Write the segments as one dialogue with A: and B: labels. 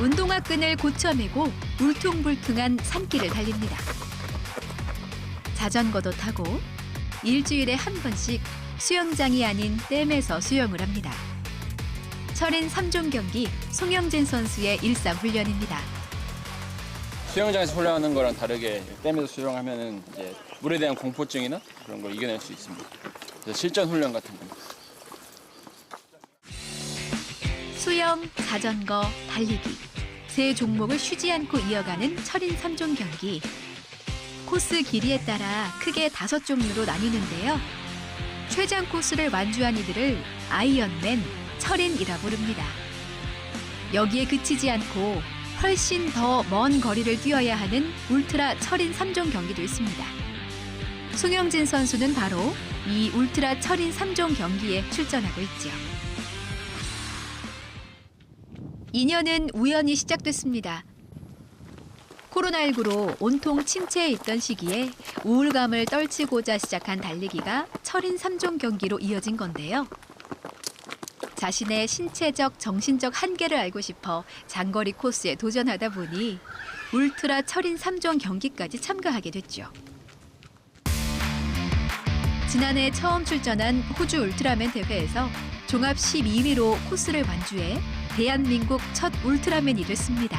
A: 운동화 끈을 고쳐매고 울퉁불퉁한 산길을 달립니다. 자전거도 타고 일주일에 한 번씩 수영장이 아닌 댐에서 수영을 합니다. 철인 3종 경기 송영진 선수의 일상 훈련입니다.
B: 수영장에서 훈련하는 거랑 다르게 댐에서 수영하면은 이제 물에 대한 공포증이나 그런 걸 이겨낼 수 있습니다. 실전 훈련 같은 겁니다.
A: 수영, 자전거, 달리기 세 종목을 쉬지 않고 이어가는 철인 3종 경기. 코스 길이에 따라 크게 다섯 종류로 나뉘는데요. 최장 코스를 완주한 이들을 아이언맨, 철인이라 부릅니다. 여기에 그치지 않고 훨씬 더 먼 거리를 뛰어야 하는 울트라 철인 3종 경기도 있습니다. 송영진 선수는 바로 이 울트라 철인 3종 경기에 출전하고 있죠. 인연은 우연히 시작됐습니다. 코로나19로 온통 침체에 있던 시기에 우울감을 떨치고자 시작한 달리기가 철인 3종 경기로 이어진 건데요. 자신의 신체적, 정신적 한계를 알고 싶어 장거리 코스에 도전하다 보니 울트라 철인 3종 경기까지 참가하게 됐죠. 지난해 처음 출전한 호주 울트라맨 대회에서 종합 12위로 코스를 완주해 대한민국 첫 울트라맨이 됐습니다.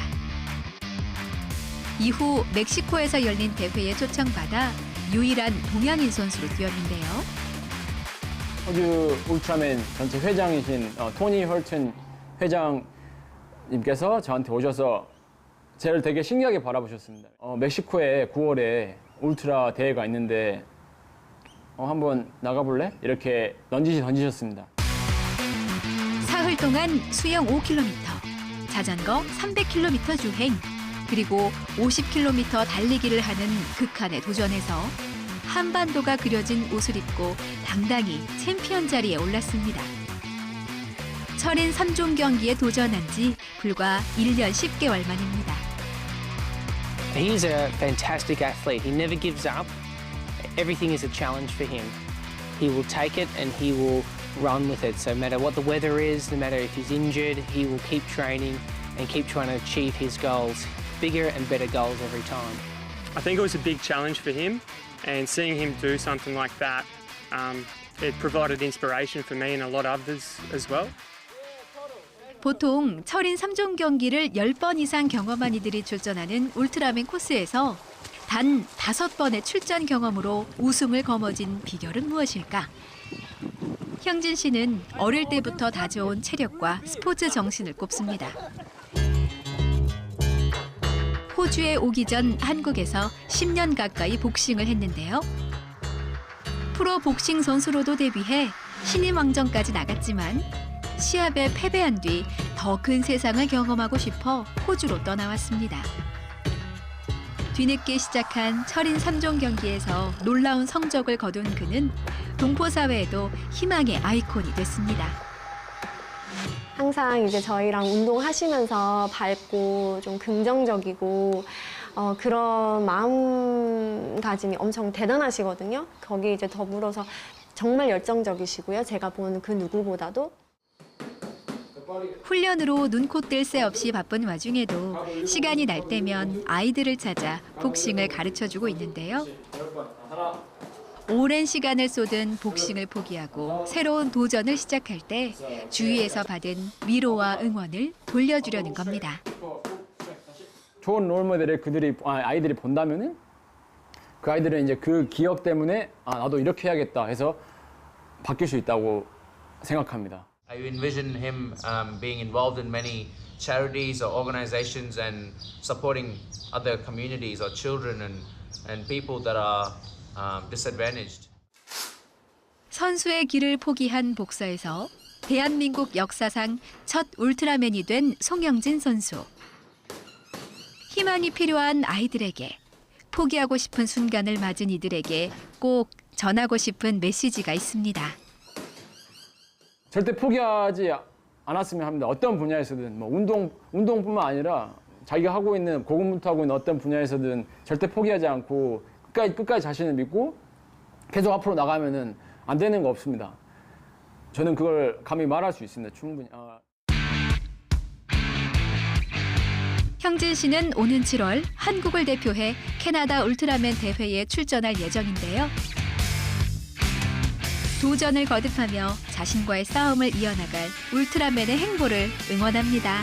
A: 이후 멕시코에서 열린 대회에 초청받아 유일한 동양인 선수로 뛰었는데요.
C: 호주 울트라맨 전체 회장이신 어, 토니 헐튼 회장님께서 저한테 오셔서 저를 되게 신기하게 바라보셨습니다. 어, 멕시코에 9월에 울트라 대회가 있는데 어, 한번 나가볼래? 이렇게 넌지시 던지셨습니다.
A: 사흘 동안 수영 5km, 자전거 300km 주행, 그리고 50km 달리기를 하는 극한에 도전해서 한반도가 그려진 옷을 입고 당당히 챔피언 자리에 올랐습니다. 철인 3종 경기에 도전한 지 불과 1년 10개월 만입니다.
D: He's a fantastic athlete. He never gives up. Everything is a challenge for him. He will take it and he will run with it. So, no matter what the weather is, no matter if he's injured, he will keep training and keep trying to achieve his goals. Bigger and better goals every time.
E: I think it was a big challenge for him, and seeing him do something like that, um, it provided inspiration for me and a lot of others as well.
A: 보통 철인 3종 경기를 10번 이상 경험한 이들이 출전하는 울트라맨 코스에서 단 5번의 출전 경험으로 우승을 거머쥔 비결은 무엇일까? 형진 씨는 어릴 때부터 다져온 체력과 스포츠 정신을 꼽습니다. 호주에 오기 전 한국에서 10년 가까이 복싱을 했는데요. 프로 복싱 선수로도 데뷔해 신인 왕전까지 나갔지만 시합에 패배한 뒤 더 큰 세상을 경험하고 싶어 호주로 떠나왔습니다. 뒤늦게 시작한 철인 3종 경기에서 놀라운 성적을 거둔 그는 동포 사회에도 희망의 아이콘이 됐습니다.
F: 항상 이제 저희랑 운동하시면서 밝고 좀 긍정적이고 어, 그런 마음가짐이 엄청 대단하시거든요. 거기 이제 더불어서 정말 열정적이시고요. 제가 본 그 누구보다도
A: 훈련으로 눈코 뜰 새 없이 바쁜 와중에도 시간이 날 때면 아이들을 찾아 복싱을 가르쳐 주고 있는데요. 오랜 시간을 쏟은 복싱을 포기하고 새로운 도전을 시작할 때 주위에서 받은 위로와 응원을 돌려주려는 겁니다.
C: 좋은 롤모델을 그들이 아, 아이들이 본다면은 그 아이들은 이제 그 기억 때문에 아 나도 이렇게 해야겠다 해서 바뀔 수 있다고 생각합니다.
G: I envision him um, being involved in many charities or organizations and supporting other communities or children and, and people that are um.
A: 선수의 길을 포기한 복서에서 대한민국 역사상 첫 울트라맨이 된 송영진 선수. 희망이 필요한 아이들에게 포기하고 싶은 순간을 맞은 이들에게 꼭 전하고 싶은 메시지가 있습니다.
C: 절대 포기하지 않았으면 합니다. 어떤 분야에서든 뭐 운동 운동뿐만 아니라 자기가 하고 있는 고군분투하고 있는 어떤 분야에서든 절대 포기하지 않고 끝까지 끝까지 자신을 믿고 계속 앞으로 나가면은 안 되는 거 없습니다. 저는 그걸 감히 말할 수 있습니다. 충분히. 아.
A: 형진 씨는 오는 7월 한국을 대표해 캐나다 울트라맨 대회에 출전할 예정인데요. 도전을 거듭하며 자신과의 싸움을 이어나갈 울트라맨의 행보를 응원합니다.